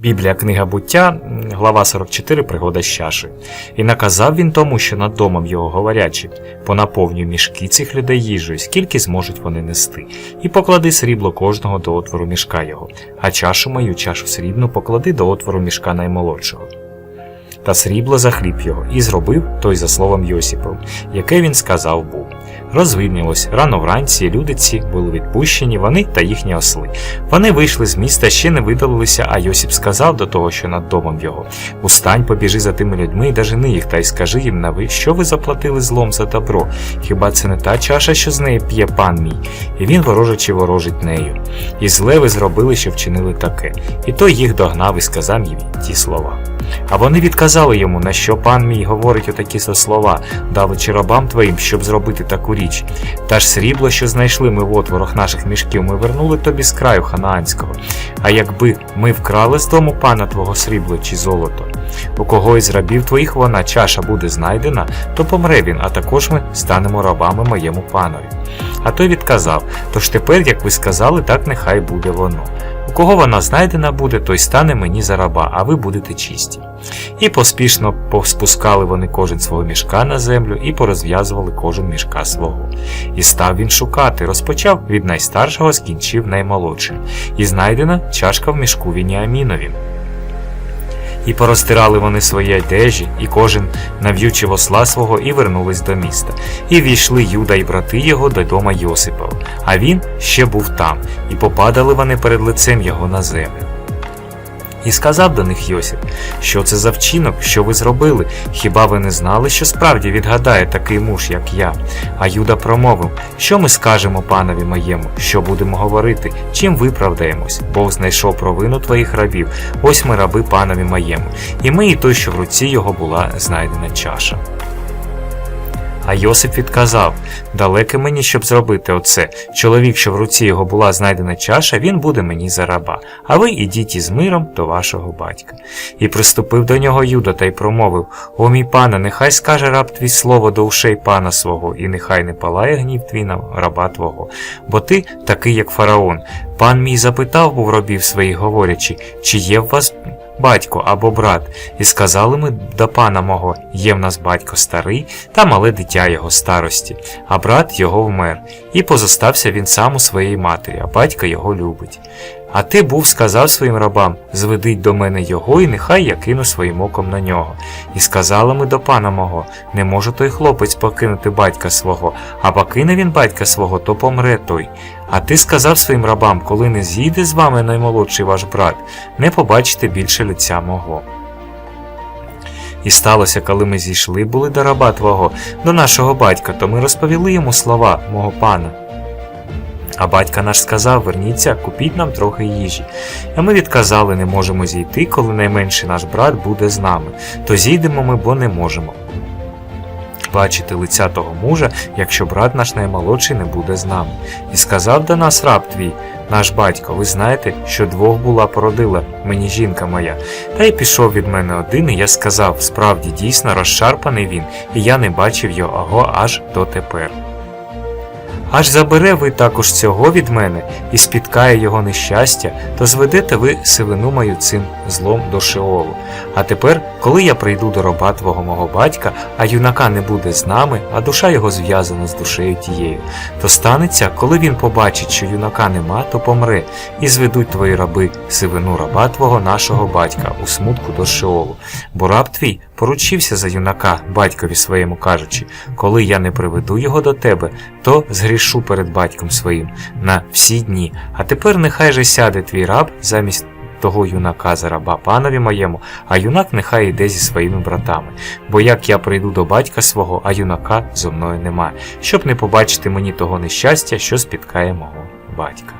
Біблія книга буття, глава 44, пригода з чашею. І наказав він тому, що над домом його говорячи, понаповнюй мішки цих людей їжею, скільки зможуть вони нести, і поклади срібло кожного до отвору мішка його, а чашу мою, чашу срібну, поклади до отвору мішка наймолодшого. Та срібло за хліб його, і зробив той за словом Йосипов, яке він сказав був. Розвиднілось, рано вранці люди ці були відпущені, вони та їхні осли. Вони вийшли з міста, ще не видалилися, а Йосип сказав до того, що над домом його: Устань, побіжи за тими людьми і дожени їх, та й скажи їм на ви, що ви заплатили злом за добро. Хіба це не та чаша, що з неї п'є пан мій? І він ворожачи ворожить нею. І зле ви зробили, що вчинили таке. І той їх догнав і сказав їм ті слова. А вони відказали йому, на що пан мій говорить отакі слова, давичи рабам твоїм, щоб зробити таку річ. Та ж срібло, що знайшли ми в отворах наших мішків, ми вернули тобі з краю ханаанського. А якби ми вкрали з дому пана твого срібло чи золото, у кого із рабів твоїх вона чаша буде знайдена, то помре він, а також ми станемо рабами моєму панові. А той відказав: Тож тепер, як ви сказали, так нехай буде воно. Кого вона знайдена буде, той стане мені за раба, а ви будете чисті. І поспішно поспускали вони кожен свого мішка на землю і порозв'язували кожен мішка свого. І став він шукати, розпочав від найстаршого, скінчив наймолодшим, і знайдена чашка в мішку Вініаміновім. І порозтирали вони свої одежі, і кожен нав'ючив осла свого, і вернулись до міста. І війшли Юда і брати його до дома Йосипова, а він ще був там, і попадали вони перед лицем його на землю. І сказав до них Йосип, що це за вчинок, що ви зробили? Хіба ви не знали, що справді відгадає такий муж, як я? А Юда промовив, що ми скажемо панові моєму, що будемо говорити, чим виправдаємось? Бог знайшов провину твоїх рабів, ось ми раби панові моєму, і ми і той, що в руці його була знайдена чаша. А Йосип відказав далеке мені, щоб зробити оце. Чоловік, що в руці його була знайдена чаша, він буде мені за раба, а ви ідіть із миром до вашого батька. І приступив до нього Юда та й промовив О мій пане, нехай скаже раб твій слово до ушей пана свого, і нехай не палає гнів твій на раба твого, бо ти такий, як фараон. Пан мій запитав був робів своїх, говорячи, чи є в вас батько або брат, і сказали ми до пана мого, є в нас батько старий та мале дитя його старості, а брат його вмер, і позостався він сам у своїй матері, а батько його любить. А ти був сказав своїм рабам зведіть до мене його, і нехай я кину своїм оком на нього. І сказали ми до пана мого не може той хлопець покинути батька свого, а покине він батька свого, то помре той. А ти сказав своїм рабам, коли не з'їде з вами наймолодший ваш брат, не побачите більше лиця мого. І сталося, коли ми зійшли були до раба твого, до нашого батька, то ми розповіли йому слова мого пана. А батька наш сказав: верніться, купіть нам трохи їжі. А ми відказали, не можемо зійти, коли найменший наш брат буде з нами, то зійдемо ми, бо не можемо. Бачити лиця того мужа, якщо брат наш наймолодший не буде з нами. І сказав до нас раб твій, наш батько, ви знаєте, що двох була породила мені жінка моя. Та й пішов від мене один, і я сказав, справді дійсно розшарпаний він, і я не бачив його аж дотепер. Аж забере ви також цього від мене і спіткає його нещастя, то зведете ви сивину мою цим злом до Шеолу. А тепер, коли я прийду до роба твого мого батька, а юнака не буде з нами, а душа його зв'язана з душею тією, то станеться, коли він побачить, що юнака нема, то помре, і зведуть твої раби сивину раба твого нашого батька у смутку до Шеолу. Бо раб твій поручився за юнака батькові своєму кажучи, коли я не приведу його до тебе, то згрішу перед батьком своїм на всі дні. А тепер нехай же сяде твій раб замість того юнака за раба панові моєму, а юнак нехай йде зі своїми братами. Бо як я прийду до батька свого, а юнака зо мною немає, щоб не побачити мені того нещастя, що спіткає мого батька.